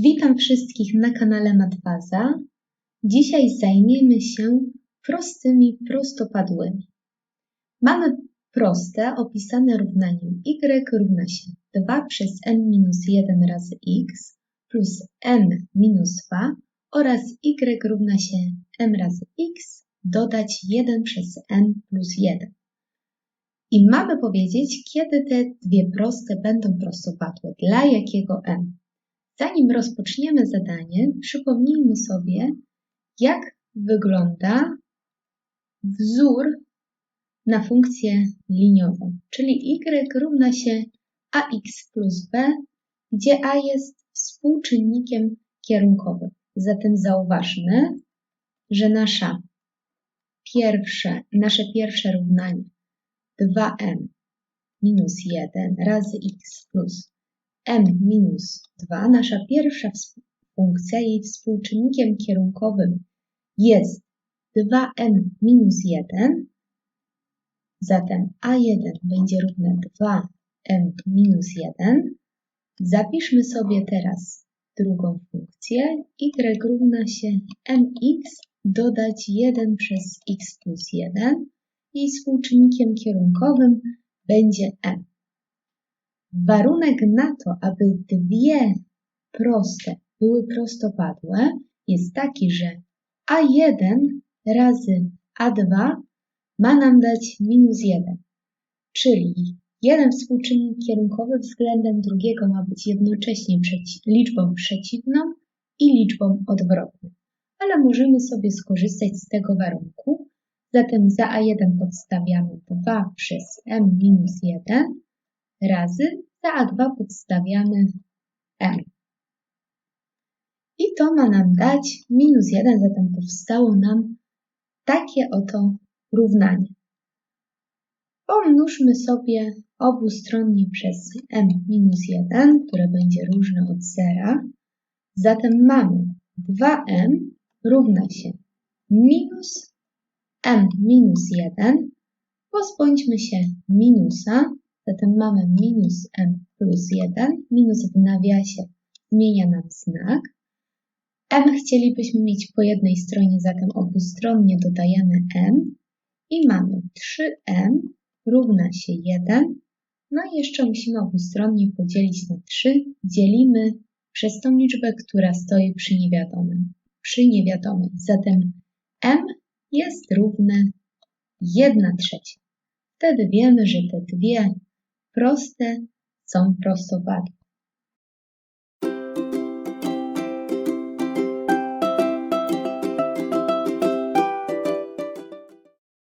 Witam wszystkich na kanale Matwaza. Dzisiaj zajmiemy się prostymi prostopadłymi. Mamy proste opisane równaniem y równa się 2 przez n minus 1 razy x plus n minus 2 oraz y równa się m razy x dodać 1 przez n plus 1. I mamy powiedzieć, kiedy te dwie proste będą prostopadłe, dla jakiego m. Zanim rozpoczniemy zadanie, przypomnijmy sobie, jak wygląda wzór na funkcję liniową, czyli y równa się ax plus b, gdzie a jest współczynnikiem kierunkowym. Zatem zauważmy, że nasza pierwsze, nasze pierwsze równanie 2m minus 1 razy x plus m minus 2, nasza pierwsza funkcja, jej współczynnikiem kierunkowym jest 2m minus 1, zatem a1 będzie równe 2m minus 1. Zapiszmy sobie teraz drugą funkcję, y równa się mx dodać 1 przez x plus 1. Jej współczynnikiem kierunkowym będzie m. Warunek na to, aby dwie proste były prostopadłe, jest taki, że a1 razy a2 ma nam dać minus 1, czyli jeden współczynnik kierunkowy względem drugiego ma być jednocześnie przeci liczbą przeciwną i liczbą odwrotną. Ale możemy sobie skorzystać z tego warunku. Zatem za a1 podstawiamy 2 przez m minus 1 razy za A2 podstawiamy M. I to ma nam dać minus 1, zatem powstało nam takie oto równanie. Pomnóżmy sobie obustronnie przez m minus 1, które będzie różne od zera. Zatem mamy 2m równa się minus m minus 1. Pozbądźmy się minusa Zatem mamy minus m plus 1. Minus w nawiasie zmienia nam znak. m chcielibyśmy mieć po jednej stronie, zatem obustronnie dodajemy m i mamy 3m równa się 1. No i jeszcze musimy obustronnie podzielić na 3. Dzielimy przez tą liczbę, która stoi przy niewiadomym. Przy niewiadomej. Zatem m jest równe 1 trzecia. Wtedy wiemy, że te dwie proste są prostopadłe.